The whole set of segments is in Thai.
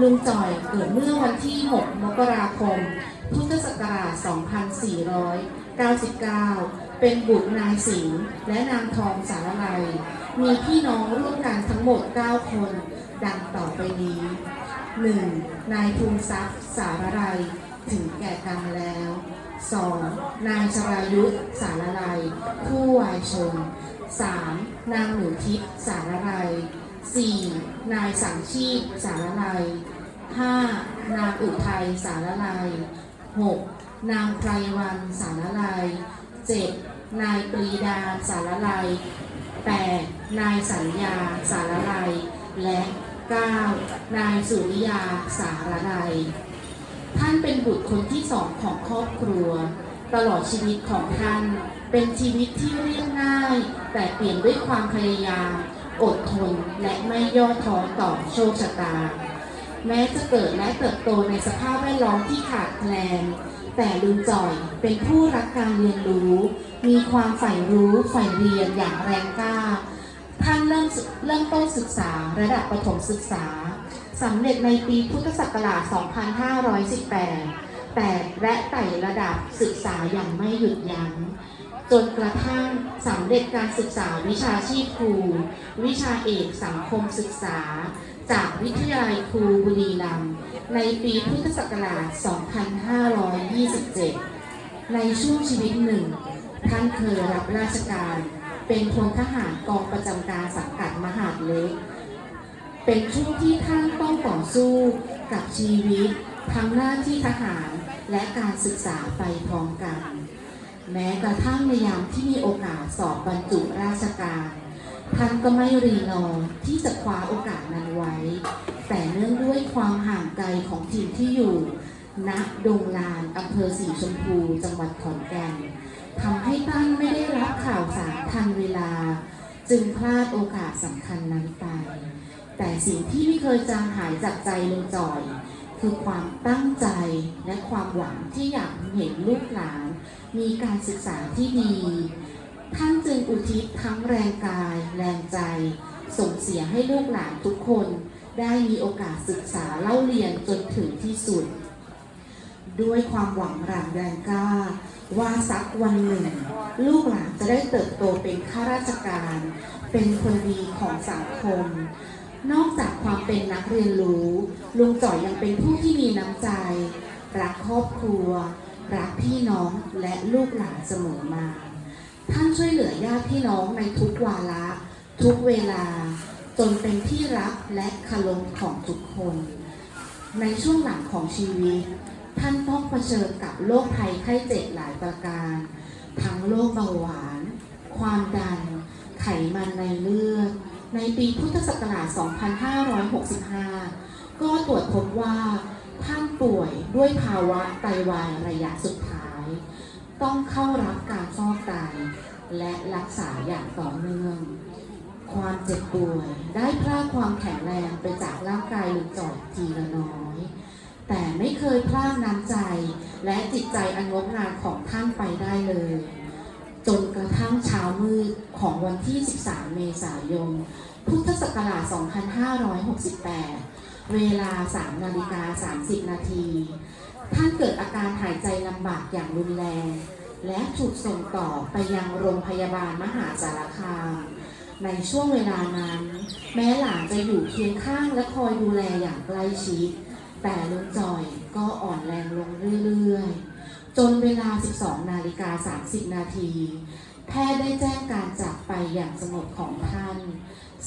ลุงจ่อยเกิดเมื่อวันที่ 6 มกราคม พุทธศักราช 2499 เป็นบุตรนายสิงห์และนางทองสารไลยมีพี่น้องร่วมกันทั้งหมด 9 คน ดังต่อไปนี้ 1. นายภูมิทรัพย์สารไลยถึงแก่กรรมแล้ว 2. นายชรายุทธสารไลยผู้วายชน 3. นางหนูทิพย์สารไลย 4. นายสังชีพสารไลย 5. นางอุทัยสารไลย 6. นางไพรวันสารไลย 7. นายปรีดาสารไลย 8. นายสัญญาสารไลยและ 9. นายสุริยาสารไลยท่านเป็นบุตรคนที่สองของครอบครัว ตลอดชีวิตของท่าน เป็นชีวิตที่เรียบง่าย แต่เปลี่ยนด้วยความพยายาม อดทนและไม่ย่อท้อต่อโชคชะตา แม้จะเกิดและเติบโตในสภาพแวดล้อมที่ขาดแคลน แต่ลุงจ่อยเป็นผู้รักการเรียนรู้ มีความใฝ่รู้ใฝ่เรียนอย่างแรงกล้า ท่านเริ่มเริ่มต้นศึกษาระดับประถมศึกษาสำเร็จในปีพุทธศักราช 2518 แต่และไต่ระดับศึกษาอย่างไม่หยุดยัง้งจนกระทั่งสำเร็จการศึกษาวิชาชีพครู วิชาเอกสังคมศึกษา จากวิทยาลัยครูบุรีรัมย์ในปีพุทธศักราช 2527 ในช่วงชีวิตหนึ่ง ท่านเคยรับราชการ เป็นพลทหารกองประจำการสังกัดมหาดเล็ก เป็นช่วงที่ท่านต้องต่อสู้กับชีวิต ทั้งหน้าที่ทหารและการศึกษาไปพร้อมกัน แม้กระทั่งในยามที่มีโอกาสสอบบรรจุราชการ ท่านก็ไม่รีรอที่จะคว้าโอกาสนั้นไว้ แต่เนื่องด้วยความห่างไกลของทีมที่อยู่ณดงลานอำเภอสีชมพูจังหวัดขอนแก่นทำให้ท่านไม่ได้รับข่าวสารทันเวลา จึงพลาดโอกาสสำคัญนั้นไป แต่สิ่งที่ไม่เคยจางหายจากใจลุงจ่อย คือความตั้งใจและความหวังที่อยากเห็นลูกหลาน มีการศึกษาที่ดี ท่านจึงอุทิศทั้งแรงกาย แรงใจ ส่งเสียให้ลูกหลานทุกคน ได้มีโอกาสศึกษาเล่าเรียนจนถึงที่สุด ด้วยความหวังหลังแรงกล้าว่าสักวันหนึ่ง ลูกหลานจะได้เติบโตเป็นข้าราชการ เป็นคนดีของสังคม นอกจากความเป็นนักเรียนรู้ ลุงจ่อยยังเป็นผู้ที่มีน้ำใจ รักครอบครัว รักพี่น้องและลูกหลานเสมอมา ท่านช่วยเหลือญาติพี่น้องในทุกวาระ ทุกเวลา จนเป็นที่รักและคารพของทุกคน ในช่วงหลังของชีวิต ท่านต้องเผชิญกับโรคภัยไข้เจ็บหลายประการ ทั้งโรคเบาหวาน ความดัน ไขมันในเลือด ในปีพุทธศักราช 2565 ก็ตรวจพบว่าท่านป่วยด้วยภาวะไตวายระยะสุดท้าย ต้องเข้ารับการฟอกไตและรักษาอย่างต่อเนื่อง ความเจ็บป่วยได้พรากความแข็งแรงไปจากร่างกายลุงจอยทีละน้อย แต่ไม่เคยพลาดน้ำใจและจิตใจอันงดงามของท่านไปได้เลย จนกระทั่งเช้ามืดของวันที่ 13 เมษายน พุทธศักราช 2568 เวลา 3 นาฬิกา 30 นาที ท่านเกิดอาการหายใจลำบากอย่างรุนแรง และถูกส่งต่อไปยังโรงพยาบาลมหาสารคามในช่วงเวลานั้น แม้หลานจะอยู่เคียงข้างและคอยดูแลอย่างใกล้ชิด แต่ลุงจอยก็อ่อนแรงลงเรื่อย จนเวลา 12 นาฬิกา 30 นาที แพทย์ได้แจ้งการจากไปอย่างสงบของท่าน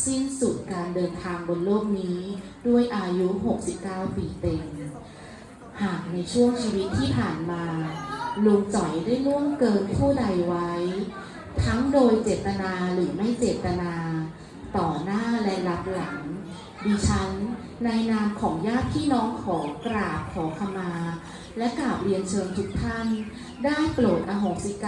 สิ้นสุดการเดินทางบนโลกนี้ด้วยอายุ 69 ปีเต็ม หากในช่วงชีวิตที่ผ่านมา ลุงจ่อยได้ล่วงเกินผู้ใดไว้ ทั้งโดยเจตนาหรือไม่เจตนา ต่อหน้าและรับหลัง ดิฉัน ในนามของญาติพี่น้องขอกราบขอขมา และกราบเรียนเชิญทุกท่าน ได้โปรดอโหสิกร